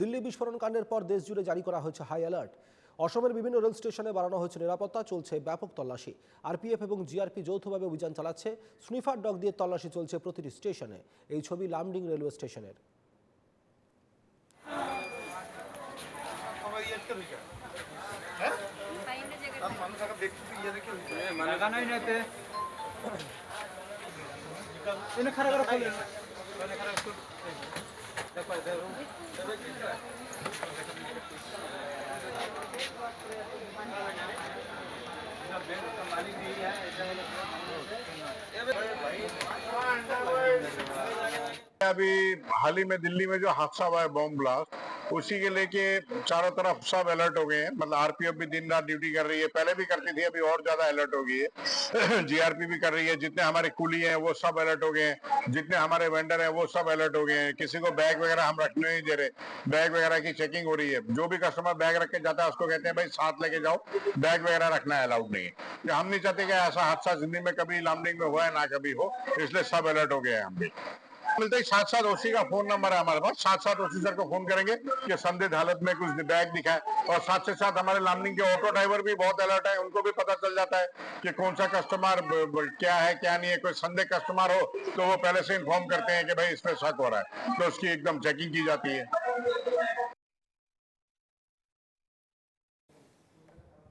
দিল্লি বিস্ফোরণ কাণ্ডের পর দেশ জুড়ে জারি করা হয়েছে হাই অ্যালার্ট অসমের বিভিন্ন রেল স্টেশনে বাড়ানো হয়েছে নিরাপত্তা, চলছে ব্যাপক তল্লাশি। আরপিএফ এবং জিআরপি যৌথভাবে অভিযান চালাচ্ছে। স্নিফার ডগ দিয়ে তল্লাশি চলছে প্রতিটি স্টেশনে। এই ছবি লামডিং রেলওয়ে স্টেশনের। লাগানোই है अभी हाल ही में दिल्ली में जो हादसा हुआ है बॉम्ब ब्लास्ट उसी के लेके चारों तरफ़ सब अलर्ट हो गए हैं। मतलब आरपीएफ भी दिन रात ड्यूटी कर रही है। पहले भी करती थी, अभी और ज़्यादा अलर्ट हो गई है। जीआरपी भी कर रही है। जितने हमारे कुली हैं, वो सब अलर्ट हो गए हैं। जितने हमारे वेंडर हैं, वो सब अलर्ट हो गए हैं। किसी को बैग वगैरह हम रखने नहीं दे रहे। बैग वगैरह की चेकिंग हो रही है। जो भी कस्टमर बैग रख के जाता है, उसको कहते हैं, भाई, साथ लेके जाओ। बैग वगैरह रखना अलाउड नहीं है। हम नहीं चाहते कि ऐसा हादसा ज़िंदगी में कभी लामडिंग में हुआ है, ना कभी हो। इसलिए सब अलर्ट हो गए हैं हम भी। मिलते ही। साथ साथ ओसी का फ़ोन नंबर है हमारे पास। साथ साथ ओसी सर को फ़ोन करेंगे कि संदिग्ध हालत में कुछ बैग दिखा है और साथ से साथ हमारे लामनिंग के ऑटो ड्राइवर भी बहुत अलर्ट है। उनको भी पता चल जाता है कि कौन सा कस्टमर क्या है, क्या नहीं है। कोई संदेह कस्टमर हो तो वो पहले से इन्फॉर्म करते हैं कि भाई इसमें शक हो रहा है। तो उसकी एकदम चेकिंग की जाती है।